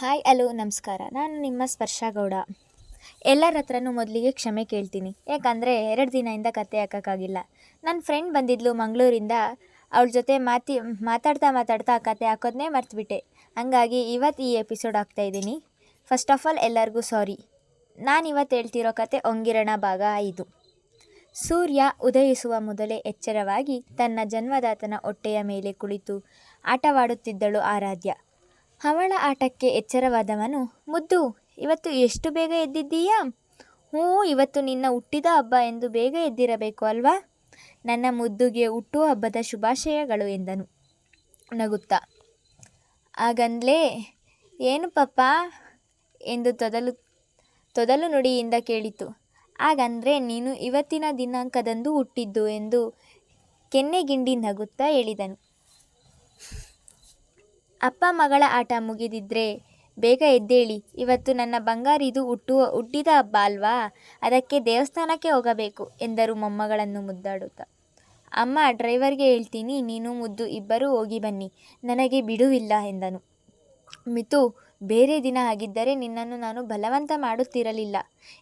Hi, hello, ನಮಸ್ಕಾರ. ನಾನು ನಿಮ್ಮ ಸ್ಪರ್ಶ ಗೌಡ. ಎಲ್ಲರ ಹತ್ರನೂ ಮೊದಲಿಗೆ ಕ್ಷಮೆ ಕೇಳ್ತೀನಿ. ಯಾಕಂದರೆ ಎರಡು ದಿನದಿಂದ ಕತೆ ಹಾಕೋಕ್ಕಾಗಿಲ್ಲ. ನನ್ನ ಫ್ರೆಂಡ್ ಬಂದಿದ್ಲು ಮಂಗಳೂರಿಂದ. ಅವಳ ಜೊತೆ ಮಾತಿ, ಮಾತಾಡ್ತಾ ಮಾತಾಡ್ತಾ ಕತೆ ಹಾಕೋದನ್ನೇ ಮರ್ತುಬಿಟ್ಟೆ. ಹಂಗಾಗಿ ಇವತ್ತು ಈ ಎಪಿಸೋಡ್ ಹಾಕ್ತಾಯಿದ್ದೀನಿ ಫಸ್ಟ್ ಆಫ್ ಆಲ್ ಎಲ್ಲರಿಗೂ ಸಾರಿ ನಾನು ಇವತ್ತು ಹೇಳ್ತಿರೋ ಕತೆ ಒಂಗಿರಣ ಭಾಗ ಐದು. ಸೂರ್ಯ ಉದಯಿಸುವ ಮೊದಲೇ ಎಚ್ಚರವಾಗಿ ತನ್ನ ಜನ್ಮದಾತನ ಹೊಟ್ಟೆಯ ಮೇಲೆ ಕುಳಿತು ಆಟವಾಡುತ್ತಿದ್ದಳು ಆರಾಧ್ಯ. ಅವಳ ಆಟಕ್ಕೆ ಎಚ್ಚರವಾದವನು, ಮುದ್ದು, ಇವತ್ತು ಎಷ್ಟು ಬೇಗ ಎದ್ದಿದ್ದೀಯಾ? ಹ್ಞೂ, ಇವತ್ತು ನಿನ್ನ ಹುಟ್ಟಿದ ಹಬ್ಬ ಎಂದು ಬೇಗ ಎದ್ದಿರಬೇಕು ಅಲ್ವಾ? ನನ್ನ ಮುದ್ದುಗೆ ಹುಟ್ಟು ಹಬ್ಬದ ಶುಭಾಶಯಗಳು ಎಂದನು. ನಗುತ್ತಾ ಆಗಂದ್ಲೇ ಏನು ಪಪ್ಪ? ಎಂದು ತೊದಲು ತೊದಲು ನುಡಿಯಿಂದ ಕೇಳಿತು. ಹಾಗಂದರೆ ನೀನು ಇವತ್ತಿನ ದಿನಾಂಕದಂದು ಹುಟ್ಟಿದ್ದು ಎಂದು ಕೆನ್ನೆಗಿಂಡಿ ನಗುತ್ತಾ ಹೇಳಿದನು. ಅಪ್ಪ ಮಗಳ ಆಟ ಮುಗಿದಿದ್ರೆ ಬೇಗ ಎದ್ದೇಳಿ, ಇವತ್ತು ನನ್ನ ಬಂಗಾರಿದು ಹುಟ್ಟುವ ಹುಟ್ಟಿದ ಹಬ್ಬ ಅಲ್ವಾ? ಅದಕ್ಕೆ ದೇವಸ್ಥಾನಕ್ಕೆ ಹೋಗಬೇಕು, ಎಂದರು ಮೊಮ್ಮಗಳನ್ನು ಮುದ್ದಾಡುತ್ತಾ. ಅಮ್ಮ, ಡ್ರೈವರ್ಗೆ ಹೇಳ್ತೀನಿ, ನೀನು ಮುದ್ದು ಇಬ್ಬರೂ ಹೋಗಿ ಬನ್ನಿ, ನನಗೆ ಬಿಡುವಿಲ್ಲ, ಎಂದನು. ಮಿತು, ಬೇರೆ ದಿನ ಆಗಿದ್ದರೆ ನಿನ್ನನ್ನು ನಾನು ಬಲವಂತ ಮಾಡುತ್ತಿರಲಿಲ್ಲ.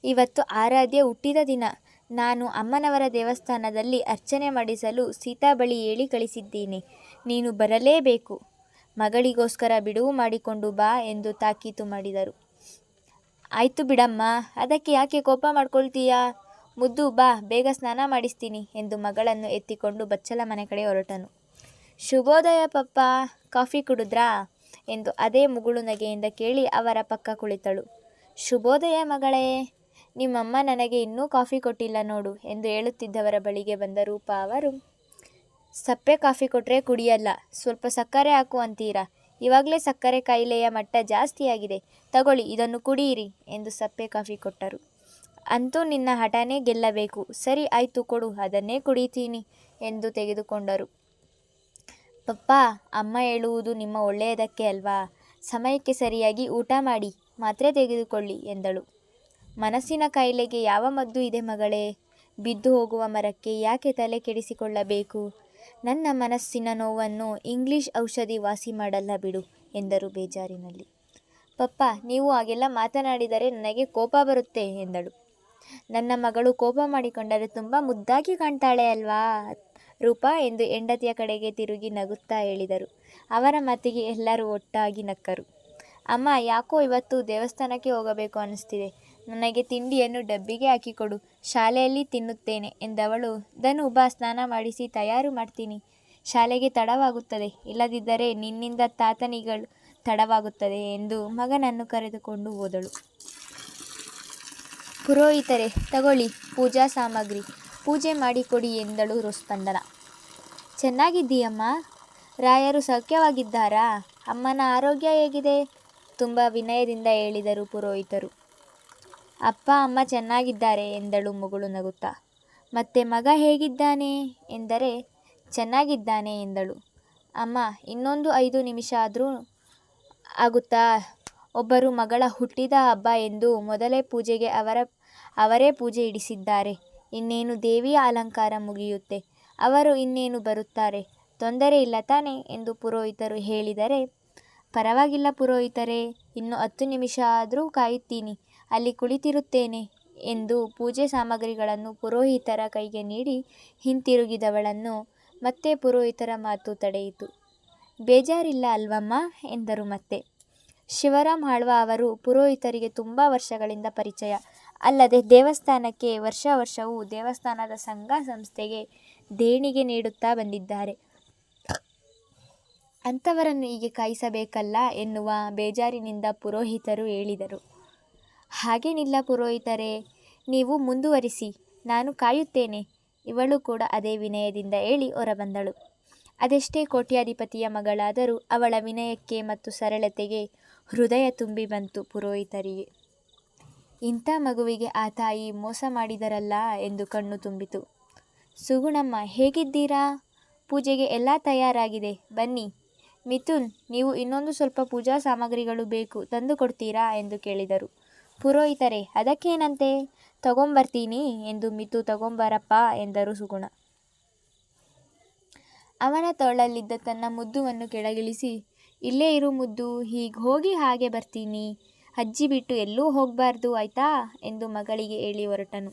ಇವತ್ತು ಆರಾಧ್ಯ ಹುಟ್ಟಿದ ದಿನ. ನಾನು ಅಮ್ಮನವರ ದೇವಸ್ಥಾನದಲ್ಲಿ ಅರ್ಚನೆ ಮಾಡಿಸಲು ಸೀತಾ ಬಳಿ ಹೇಳಿ ಕಳಿಸಿದ್ದೇನೆ. ನೀನು ಬರಲೇಬೇಕು. ಮಗಳಿಗೋಸ್ಕರ ಬಿಡುವು ಮಾಡಿಕೊಂಡು ಬಾ ಎಂದು ತಾಕೀತು ಮಾಡಿದರು. ಆಯಿತು ಬಿಡಮ್ಮ, ಅದಕ್ಕೆ ಯಾಕೆ ಕೋಪ ಮಾಡ್ಕೊಳ್ತೀಯಾ? ಮುದ್ದು, ಬಾ, ಬೇಗ ಸ್ನಾನ ಮಾಡಿಸ್ತೀನಿ ಎಂದು ಮಗಳನ್ನು ಎತ್ತಿಕೊಂಡು ಬಚ್ಚಲ ಮನೆ ಕಡೆ ಹೊರಟನು. ಶುಭೋದಯ ಪಪ್ಪ, ಕಾಫಿ ಕುಡಿದ್ರಾ? ಎಂದು ಅದೇ ಮುಗುಳು ನಗೆಯಿಂದ ಕೇಳಿ ಅವರ ಪಕ್ಕ ಕುಳಿತಳು. ಶುಭೋದಯ ಮಗಳೇ, ನಿಮ್ಮಮ್ಮ ನನಗೆ ಇನ್ನೂ ಕಾಫಿ ಕೊಟ್ಟಿಲ್ಲ ನೋಡು ಎಂದು ಹೇಳುತ್ತಿದ್ದವರ ಬಳಿಗೆ ಬಂದ ರೂಪ ಅವರು ಸಪ್ಪೆ ಕಾಫಿ ಕೊಟ್ಟರೆ ಕುಡಿಯಲ್ಲ. ಸ್ವಲ್ಪ ಸಕ್ಕರೆ ಹಾಕು ಅಂತೀರಾ? ಇವಾಗಲೇ ಸಕ್ಕರೆ ಕಾಯಿಲೆಯ ಮಟ್ಟ ಜಾಸ್ತಿಯಾಗಿದೆ. ತಗೊಳ್ಳಿ, ಇದನ್ನು ಕುಡಿಯಿರಿ ಎಂದು ಸಪ್ಪೆ ಕಾಫಿ ಕೊಟ್ಟರು. ಅಂತೂ ನಿನ್ನ ಹಠನೇ ಗೆಲ್ಲಬೇಕು. ಸರಿ, ಆಯಿತು, ಕೊಡು, ಅದನ್ನೇ ಕುಡಿತೀನಿ ಎಂದು ತೆಗೆದುಕೊಂಡರು. ಪಪ್ಪ, ಅಮ್ಮ ಹೇಳುವುದು ನಿಮ್ಮ ಒಳ್ಳೆಯದಕ್ಕೆ ಅಲ್ವಾ? ಸಮಯಕ್ಕೆ ಸರಿಯಾಗಿ ಊಟ ಮಾಡಿ, ಮಾತ್ರೆ ತೆಗೆದುಕೊಳ್ಳಿ ಎಂದಳು. ಮನಸ್ಸಿನ ಕಾಯಿಲೆಗೆ ಯಾವ ಮದ್ದು ಇದೆ ಮಗಳೇ? ಬಿದ್ದು ಹೋಗುವ ಮರಕ್ಕೆ ಯಾಕೆ ತಲೆ ಕೆಡಿಸಿಕೊಳ್ಳಬೇಕು? ನನ್ನ ಮನಸ್ಸಿನ ನೋವನ್ನು ಇಂಗ್ಲಿಷ್ ಔಷಧಿ ವಾಸಿ ಮಾಡಲ್ಲ ಬಿಡು, ಎಂದರು ಬೇಜಾರಿನಲ್ಲಿ. ಪಪ್ಪ, ನೀವು ಹಾಗೆಲ್ಲ ಮಾತನಾಡಿದರೆ ನನಗೆ ಕೋಪ ಬರುತ್ತೆ, ಎಂದಳು. ನನ್ನ ಮಗಳು ಕೋಪ ಮಾಡಿಕೊಂಡರೆ ತುಂಬ ಮುದ್ದಾಗಿ ಕಾಣ್ತಾಳೆ ಅಲ್ವಾ? ರೂಪಾ ಎಂದು ಹೆಂಡತಿಯ ಕಡೆಗೆ ತಿರುಗಿ ನಗುತ್ತಾ ಹೇಳಿದರು. ಅವರ ಮಾತಿಗೆ ಎಲ್ಲರೂ ಒಟ್ಟಾಗಿ ನಕ್ಕರು. ಅಮ್ಮ, ಯಾಕೋ ಇವತ್ತು ದೇವಸ್ಥಾನಕ್ಕೆ ಹೋಗಬೇಕು ಅನ್ನಿಸ್ತಿದೆ. ನನಗೆ ತಿಂಡಿಯನ್ನು ಡಬ್ಬಿಗೆ ಹಾಕಿಕೊಡು ಶಾಲೆಯಲ್ಲಿ ತಿನ್ನುತ್ತೇನೆ ಎಂದವಳು. ಧನು ಬಾ ಸ್ನಾನ ಮಾಡಿಸಿ ತಯಾರು ಮಾಡ್ತೀನಿ. ಶಾಲೆಗೆ ತಡವಾಗುತ್ತದೆ. ಇಲ್ಲದಿದ್ದರೆ ನಿನ್ನಿಂದ ತಾತನಿಗಳು ತಡವಾಗುತ್ತದೆ ಎಂದು ಮಗನನ್ನು ಕರೆದುಕೊಂಡು ಹೋದಳು. ಪುರೋಹಿತರೆ, ತಗೊಳ್ಳಿ ಪೂಜಾ ಸಾಮಗ್ರಿ. ಪೂಜೆ ಮಾಡಿಕೊಡಿ ಎಂದಳು ರುಸ್ಪಂದನ. ಚೆನ್ನಾಗಿದ್ದೀಯಮ್ಮ. ರಾಯರು ಸೌಖ್ಯವಾಗಿದ್ದಾರಾ? ಅಮ್ಮನ ಆರೋಗ್ಯ ಹೇಗಿದೆ? ತುಂಬ ವಿನಯದಿಂದ ಹೇಳಿದರು ಪುರೋಹಿತರು. ಅಪ್ಪ, ಅಮ್ಮ ಚೆನ್ನಾಗಿದ್ದಾರೆ ಎಂದಳು ಮಗಳು ನಗುತ್ತಾ. ಮತ್ತೆ ಮಗ ಹೇಗಿದ್ದಾನೆ ಎಂದರೆ, ಚೆನ್ನಾಗಿದ್ದಾನೆ ಎಂದಳು. ಅಮ್ಮ, ಇನ್ನೊಂದು ಐದು ನಿಮಿಷ ಆದರೂ ಆಗುತ್ತಾ? ಒಬ್ಬರು ಮಗಳ ಹುಟ್ಟಿದ ಹಬ್ಬ ಎಂದು ಮೊದಲೇ ಪೂಜೆಗೆ ಅವರ, ಅವರೇ ಪೂಜೆ ಇಡಿಸಿದ್ದಾರೆ. ಇನ್ನೇನು ದೇವಿಯ ಅಲಂಕಾರ ಮುಗಿಯುತ್ತೆ. ಅವರು ಇನ್ನೇನು ಬರುತ್ತಾರೆ? ತೊಂದರೆ ಇಲ್ಲ ತಾನೆ ಎಂದು ಪುರೋಹಿತರು ಹೇಳಿದರೆ, ಪರವಾಗಿಲ್ಲ ಪುರೋಹಿತರೇ, ಇನ್ನು ಹತ್ತು ನಿಮಿಷ ಆದರೂ ಕಾಯುತ್ತೀನಿ. ಅಲ್ಲಿ ಕುಳಿತಿರುತ್ತೇನೆ ಎಂದು ಪೂಜೆ ಸಾಮಗ್ರಿಗಳನ್ನು ಪುರೋಹಿತರ ಕೈಗೆ ನೀಡಿ ಹಿಂತಿರುಗಿದವಳನ್ನು ಮತ್ತೆ ಪುರೋಹಿತರ ಮಾತು ತಡೆಯಿತು. ಬೇಜಾರಿಲ್ಲ ಅಲ್ವಮ್ಮ ಎಂದರು ಮತ್ತೆ. ಶಿವರಾಮ್ ಆಳ್ವ ಅವರು ಪುರೋಹಿತರಿಗೆ ತುಂಬ ವರ್ಷಗಳಿಂದ ಪರಿಚಯ. ಅಲ್ಲದೆ ದೇವಸ್ಥಾನಕ್ಕೆ ವರ್ಷ ವರ್ಷವೂ ದೇವಸ್ಥಾನದ ಸಂಘ ಸಂಸ್ಥೆಗೆ ದೇಣಿಗೆ ನೀಡುತ್ತಾ ಬಂದಿದ್ದಾರೆ. ಅಂಥವರನ್ನು ಹೀಗೆ ಕಾಯಿಸಬೇಕಲ್ಲ ಎನ್ನುವ ಬೇಜಾರಿನಿಂದ ಪುರೋಹಿತರು ಹೇಳಿದರು. ಹಾಗೇನಿಲ್ಲ ಪುರೋಹಿತರೇ, ನೀವು ಮುಂದುವರಿಸಿ, ನಾನು ಕಾಯುತ್ತೇನೆ. ಇವಳು ಕೂಡ ಅದೇ ವಿನಯದಿಂದ ಹೇಳಿ ಹೊರಬಂದಳು. ಅದೆಷ್ಟೇ ಕೋಟ್ಯಾಧಿಪತಿಯ ಮಗಳಾದರೂ ಅವಳ ವಿನಯಕ್ಕೆ ಮತ್ತು ಸರಳತೆಗೆ ಹೃದಯ ತುಂಬಿ ಬಂತು ಪುರೋಹಿತರಿಗೆ. ಇಂಥ ಮಗುವಿಗೆ ಆ ತಾಯಿ ಮೋಸ ಮಾಡಿದರಲ್ಲ ಎಂದು ಕಣ್ಣು ತುಂಬಿತು. ಸುಗುಣಮ್ಮ, ಹೇಗಿದ್ದೀರಾ? ಪೂಜೆಗೆ ಎಲ್ಲ ತಯಾರಾಗಿದೆ. ಬನ್ನಿ. ಮಿಥುನ್, ನೀವು ಇನ್ನೊಂದು ಸ್ವಲ್ಪ ಪೂಜಾ ಸಾಮಗ್ರಿಗಳು ಬೇಕು, ತಂದು ಕೊಡ್ತೀರಾ? ಎಂದು ಕೇಳಿದರು. ಪುರೋಹಿತರೆ, ಅದಕ್ಕೇನಂತೆ? ತಗೊಂಬರ್ತೀನಿ ಎಂದು ಮಿತು ತಗೊಂಬರಪ್ಪ ಎಂದರು ಸುಗುಣ. ಅವನ ತೋಳಲ್ಲಿದ್ದ ತನ್ನ ಮುದ್ದುವನ್ನು ಕೆಳಗಿಳಿಸಿ, ಇಲ್ಲೇ ಇರು ಮುದ್ದು, ಹೀಗೆ ಹೋಗಿ ಹಾಗೆ ಬರ್ತೀನಿ. ಅಜ್ಜಿ ಬಿಟ್ಟು ಎಲ್ಲೂ ಹೋಗಬಾರ್ದು, ಆಯ್ತಾ? ಎಂದು ಮಗಳಿಗೆ ಹೇಳಿ ಹೊರಟನು.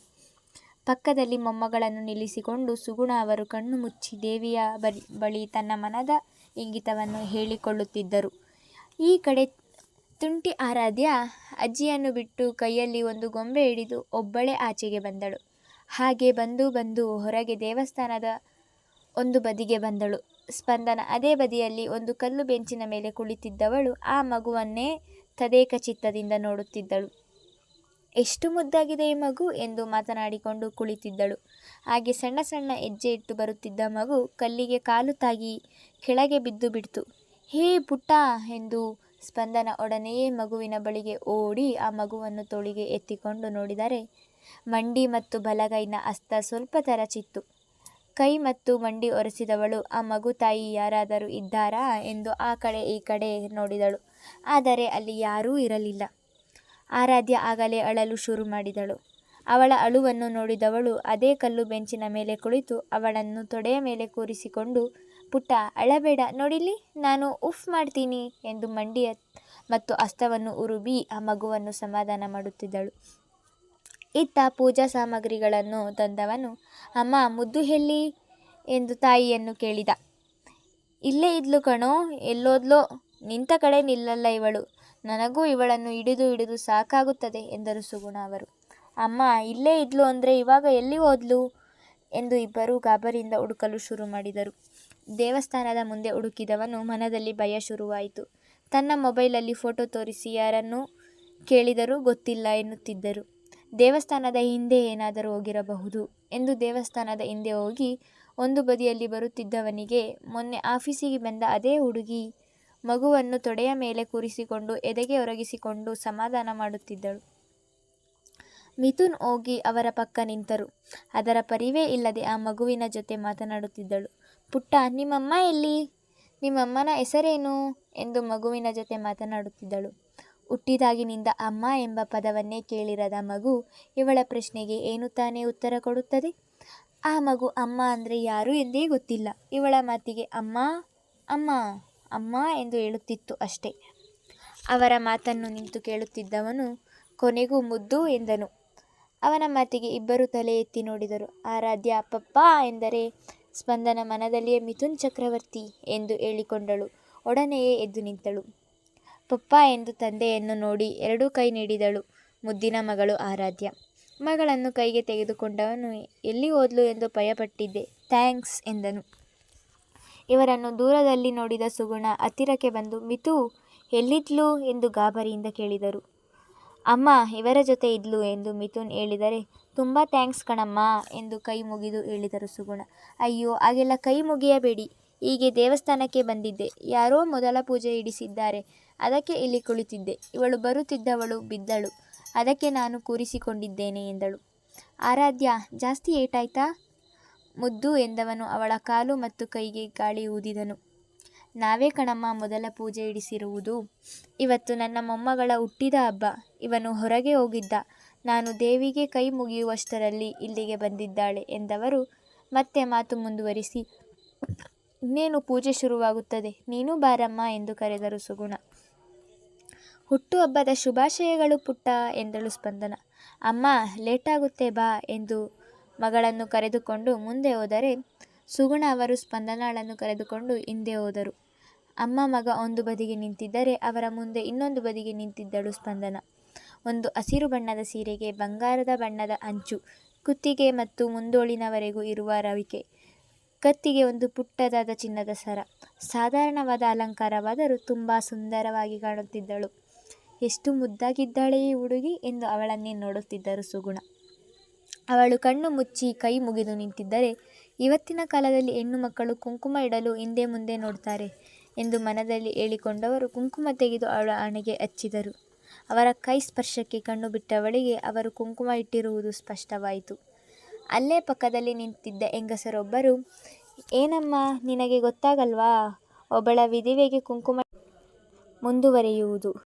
ಪಕ್ಕದಲ್ಲಿ ಮೊಮ್ಮಗಳನ್ನು ನಿಲ್ಲಿಸಿಕೊಂಡು ಸುಗುಣ ಅವರು ಕಣ್ಣು ಮುಚ್ಚಿ ದೇವಿಯ ಬಳಿ ತನ್ನ ಮನದ ಇಂಗಿತವನ್ನು ಹೇಳಿಕೊಳ್ಳುತ್ತಿದ್ದರು. ಈ ಕಡೆ ತುಂಟಿ ಆರಾಧ್ಯ ಅಜ್ಜಿಯನ್ನು ಬಿಟ್ಟು ಕೈಯಲ್ಲಿ ಒಂದು ಗೊಂಬೆ ಹಿಡಿದು ಒಬ್ಬಳೇ ಆಚೆಗೆ ಬಂದಳು. ಹಾಗೆ ಬಂದು ಬಂದು ಹೊರಗೆ ದೇವಸ್ಥಾನದ ಒಂದು ಬದಿಗೆ ಬಂದಳು. ಸ್ಪಂದನ ಅದೇ ಬದಿಯಲ್ಲಿ ಒಂದು ಕಲ್ಲು ಬೆಂಚಿನ ಮೇಲೆ ಕುಳಿತಿದ್ದವಳು ಆ ಮಗುವನ್ನೇ ತದೇಕ ಚಿತ್ತದಿಂದ ನೋಡುತ್ತಿದ್ದಳು. ಎಷ್ಟು ಮುದ್ದಾಗಿದೆ ಈ ಮಗು? ಎಂದು ಮಾತನಾಡಿಕೊಂಡು ಕುಳಿತಿದ್ದಳು. ಹಾಗೆ ಸಣ್ಣ ಸಣ್ಣ ಹೆಜ್ಜೆ ಇಟ್ಟು ಬರುತ್ತಿದ್ದ ಮಗು ಕಲ್ಲಿಗೆ ಕಾಲು ತಾಗಿ ಕೆಳಗೆ ಬಿದ್ದು ಬಿಡ್ತು. ಹೇ ಪುಟ್ಟ! ಎಂದು ಸ್ಪಂದನ ಒಡನೆಯೇ ಮಗುವಿನ ಬಳಿಗೆ ಓಡಿ ಆ ಮಗುವನ್ನು ತೋಳಿಗೆ ಎತ್ತಿಕೊಂಡು ನೋಡಿದರೆ ಮಂಡಿ ಮತ್ತು ಬಲಗೈನ ಅಸ್ತ ಸ್ವಲ್ಪ ತರಚಿತ್ತು. ಕೈ ಮತ್ತು ಮಂಡಿ ಒರೆಸಿದವಳು, ಆ ಮಗು ತಾಯಿ ಯಾರಾದರೂ ಇದ್ದಾರಾ ಎಂದು ಆ ಕಡೆ ಈ ಕಡೆ ನೋಡಿದಳು. ಆದರೆ ಅಲ್ಲಿ ಯಾರೂ ಇರಲಿಲ್ಲ. ಆರಾಧ್ಯ ಆಗಲೇ ಅಳಲು ಶುರು ಮಾಡಿದಳು. ಅವಳ ಅಳುವನ್ನು ನೋಡಿದವಳು ಅದೇ ಕಲ್ಲು ಬೆಂಚಿನ ಮೇಲೆ ಕುಳಿತು ಅವಳನ್ನು ತೊಡೆಯ ಮೇಲೆ ಕೂರಿಸಿಕೊಂಡು ಪುಟ್ಟ, ಅಳಬೇಡ ನೋಡಿಲಿ ನಾನು ಉಫ್ ಮಾಡ್ತೀನಿ ಎಂದು ಮಂಡಿಯ ಮತ್ತು ಅಸ್ತವನ್ನು ಉರುಬಿ ಆ ಮಗುವನ್ನು ಸಮಾಧಾನ ಮಾಡುತ್ತಿದ್ದಳು. ಇತ್ತ ಪೂಜಾ ಸಾಮಗ್ರಿಗಳನ್ನು ತಂದವನು, ಅಮ್ಮ, ಮುದ್ದು ಎಲ್ಲಿ ಎಂದು ತಾಯಿಯನ್ನು ಕೇಳಿದ. ಇಲ್ಲೇ ಇದ್ಲು ಕಣೋ, ಎಲ್ಲೋದ್ಲೋ, ನಿಂತ ಕಡೆ ನಿಲ್ಲಲ್ಲ ಇವಳು, ನನಗೂ ಇವಳನ್ನು ಹಿಡಿದು ಹಿಡಿದು ಸಾಕಾಗುತ್ತದೆ ಎಂದರು ಸುಗುಣ ಅವರು. ಅಮ್ಮ, ಇಲ್ಲೇ ಇದ್ಲು ಅಂದರೆ ಇವಾಗ ಎಲ್ಲಿ ಹೋದ್ಲು? ಎಂದು ಇಬ್ಬರು ಗಾಬರಿಯಿಂದ ಹುಡುಕಲು ಶುರು ಮಾಡಿದರು. ದೇವಸ್ಥಾನದ ಮುಂದೆ ಹುಡುಕಿದವನು ಮನದಲ್ಲಿ ಭಯ ಶುರುವಾಯಿತು. ತನ್ನ ಮೊಬೈಲಲ್ಲಿ ಫೋಟೋ ತೋರಿಸಿ ಯಾರನ್ನು ಕೇಳಿದರೂ ಗೊತ್ತಿಲ್ಲ ಎನ್ನುತ್ತಿದ್ದರು. ದೇವಸ್ಥಾನದ ಹಿಂದೆ ಏನಾದರೂ ಹೋಗಿರಬಹುದು ಎಂದು ದೇವಸ್ಥಾನದ ಹಿಂದೆ ಹೋಗಿ ಒಂದು ಬದಿಯಲ್ಲಿ ಬರುತ್ತಿದ್ದವನಿಗೆ ಮೊನ್ನೆ ಆಫೀಸಿಗೆ ಬಂದ ಅದೇ ಹುಡುಗಿ ಮಗುವನ್ನು ತೊಡೆಯ ಮೇಲೆ ಕೂರಿಸಿಕೊಂಡು ಎದೆಗೆ ಒರಗಿಸಿಕೊಂಡು ಸಮಾಧಾನ ಮಾಡುತ್ತಿದ್ದಳು. ಮಿಥುನ್ ಹೋಗಿ ಅವರ ಪಕ್ಕ ನಿಂತರು. ಅದರ ಪರಿವೇ ಇಲ್ಲದೆ ಆ ಮಗುವಿನ ಜೊತೆ ಮಾತನಾಡುತ್ತಿದ್ದಳು. ಪುಟ್ಟ, ನಿಮ್ಮಮ್ಮ ಎಲ್ಲಿ? ನಿಮ್ಮಮ್ಮನ ಹೆಸರೇನು? ಎಂದು ಮಗುವಿನ ಜೊತೆ ಮಾತನಾಡುತ್ತಿದ್ದಳು. ಹುಟ್ಟಿದಾಗಿನಿಂದ ಅಮ್ಮ ಎಂಬ ಪದವನ್ನೇ ಕೇಳಿರದ ಮಗು ಇವಳ ಪ್ರಶ್ನೆಗೆ ಏನು ತಾನೇ ಉತ್ತರ ಕೊಡುತ್ತದೆ? ಆ ಮಗು ಅಮ್ಮ ಅಂದರೆ ಯಾರು ಎಂದೇ ಗೊತ್ತಿಲ್ಲ. ಇವಳ ಮಾತಿಗೆ ಅಮ್ಮ ಅಮ್ಮ ಅಮ್ಮ ಎಂದು ಹೇಳುತ್ತಿತ್ತು ಅಷ್ಟೇ. ಅವರ ಮಾತನ್ನು ನಿಂತು ಕೇಳುತ್ತಿದ್ದವನು ಕೊನೆಗೂ ಮುದ್ದು ಎಂದನು. ಅವನ ಮಾತಿಗೆ ಇಬ್ಬರು ತಲೆ ಎತ್ತಿ ನೋಡಿದರು. ಆರಾಧ್ಯ ಅಪ್ಪಾ ಎಂದರೆ ಸ್ಪಂದನ ಮನದಲ್ಲಿಯೇ ಮಿಥುನ್ ಚಕ್ರವರ್ತಿ ಎಂದು ಹೇಳಿಕೊಂಡಳು. ಒಡನೆಯೇ ಎದ್ದು ನಿಂತಳು. ಪಪ್ಪ ಎಂದು ತಂದೆಯನ್ನು ನೋಡಿ ಎರಡೂ ಕೈ ನೀಡಿದಳು ಮುದ್ದಿನ ಮಗಳು ಆರಾಧ್ಯ. ಮಗಳನ್ನು ಕೈಗೆ ತೆಗೆದುಕೊಂಡವನು ಎಲ್ಲಿ ಹೋದ್ಲು ಎಂದು ಭಯಪಟ್ಟಿದ್ದೆ. ಥ್ಯಾಂಕ್ಸ್ ಎಂದನು. ಇವರನ್ನು ದೂರದಲ್ಲಿ ನೋಡಿದ ಸುಗುಣ ಹತ್ತಿರಕ್ಕೆ ಬಂದು ಮಿತು ಎಲ್ಲಿದ್ಲು? ಎಂದು ಗಾಬರಿಯಿಂದ ಕೇಳಿದರು. ಅಮ್ಮ, ಇವರ ಜೊತೆ ಇದ್ಲು ಎಂದು ಮಿಥುನ್ ಹೇಳಿದರೆ, ತುಂಬ ಥ್ಯಾಂಕ್ಸ್ ಕಣಮ್ಮ ಎಂದು ಕೈ ಮುಗಿದು ಹೇಳಿದರು ಸುಗುಣ. ಅಯ್ಯೋ, ಹಾಗೆಲ್ಲ ಕೈ ಮುಗಿಯಬೇಡಿ. ಹೀಗೆ ದೇವಸ್ಥಾನಕ್ಕೆ ಬಂದಿದ್ದೆ. ಯಾರೋ ಮೊದಲ ಪೂಜೆ ಇಡಿಸಿದ್ದಾರೆ. ಅದಕ್ಕೆ ಇಲ್ಲಿ ಕುಳಿತಿದ್ದೆ. ಇವಳು ಬರುತ್ತಿದ್ದವಳು ಬಿದ್ದಳು. ಅದಕ್ಕೆ ನಾನು ಕೂರಿಸಿಕೊಂಡಿದ್ದೇನೆ ಎಂದಳು. ಆರಾಧ್ಯ, ಜಾಸ್ತಿ ಏಟಾಯ್ತಾ? ಮುದ್ದು ಎಂದವನು ಅವಳ ಕಾಲು ಮತ್ತು ಕೈಗೆ ಗಾಳಿ ಊದಿದನು. ನಾವೇ ಕಣಮ್ಮ ಮೊದಲ ಪೂಜೆ ಇಡಿಸಿರುವುದು. ಇವತ್ತು ನನ್ನ ಮೊಮ್ಮಗಳ ಹುಟ್ಟಿದ ಹಬ್ಬ. ಇವನು ಹೊರಗೆ ಹೋಗಿದ್ದ. ನಾನು ದೇವಿಗೆ ಕೈ ಮುಗಿಯುವಷ್ಟರಲ್ಲಿ ಇಲ್ಲಿಗೆ ಬಂದಿದ್ದಾಳೆ ಎಂದವರು ಮತ್ತೆ ಮಾತು ಮುಂದುವರಿಸಿ, ಇನ್ನೇನು ಪೂಜೆ ಶುರುವಾಗುತ್ತದೆ? ನೀನು ಬಾರಮ್ಮ ಎಂದು ಕರೆದರು ಸುಗುಣ. ಹುಟ್ಟುಹಬ್ಬದ ಶುಭಾಶಯಗಳು ಪುಟ್ಟ ಎಂದಳು ಸ್ಪಂದನ. ಅಮ್ಮ, ಲೇಟಾಗುತ್ತೆ ಬಾ ಎಂದು ಮಗಳನ್ನು ಕರೆದುಕೊಂಡು ಮುಂದೆ ಹೋದರೆ ಸುಗುಣ ಅವರು ಸ್ಪಂದನಾಳನ್ನು ಕರೆದುಕೊಂಡು ಹಿಂದೆ ಹೋದರು. ಅಮ್ಮ ಮಗ ಒಂದು ಬದಿಗೆ ನಿಂತಿದ್ದರೆ ಅವರ ಮುಂದೆ ಇನ್ನೊಂದು ಬದಿಗೆ ನಿಂತಿದ್ದಳು ಸ್ಪಂದನ. ಒಂದು ಹಸಿರು ಬಣ್ಣದ ಸೀರೆಗೆ, ಬಂಗಾರದ ಬಣ್ಣದ ಅಂಚು, ಕುತ್ತಿಗೆ ಮತ್ತು ಮುಂದೋಳಿನವರೆಗೂ ಇರುವ ರವಿಕೆ. ಕತ್ತಿಗೆ ಒಂದು ಪುಟ್ಟದಾದ ಚಿನ್ನದ ಸರ. ಸಾಧಾರಣವಾದ ಅಲಂಕಾರವಾದರೂ ತುಂಬ ಸುಂದರವಾಗಿ ಕಾಣುತ್ತಿದ್ದಳು. ಎಷ್ಟು ಮುದ್ದಾಗಿದ್ದಾಳೆ ಈ ಹುಡುಗಿ ಎಂದು ಅವಳನ್ನೇ ನೋಡುತ್ತಿದ್ದರು ಸುಗುಣ. ಅವಳು ಕಣ್ಣು ಮುಚ್ಚಿ ಕೈ ಮುಗಿದು ನಿಂತಿದ್ದರೆ, ಇವತ್ತಿನ ಕಾಲದಲ್ಲಿ ಹೆಣ್ಣು ಮಕ್ಕಳು ಕುಂಕುಮ ಇಡಲು ಹಿಂದೆ ಮುಂದೆ ನೋಡ್ತಾರೆ. ಎಂದು ಮನದಲ್ಲಿ ಹೇಳಿಕೊಂಡವರು ಕುಂಕುಮ ತೆಗೆದು ಅವಳ ಹಣೆಗೆ ಹಚ್ಚಿದರು. ಅವರ ಕೈ ಸ್ಪರ್ಶಕ್ಕೆ ಕಣ್ಣು ಬಿಟ್ಟವಳಿಗೆ ಅವರು ಕುಂಕುಮ ಇಟ್ಟಿರುವುದು ಸ್ಪಷ್ಟವಾಯಿತು. ಅಲ್ಲೇ ಪಕ್ಕದಲ್ಲಿ ನಿಂತಿದ್ದ ಹೆಂಗಸರೊಬ್ಬರು, ಏನಮ್ಮ, ನಿನಗೆ ಗೊತ್ತಾಗಲ್ವಾ? ಒಬ್ಬಳ ವಿಧಿವೆಗೆ ಕುಂಕುಮ ಮುಂದುವರಿಯುವುದು.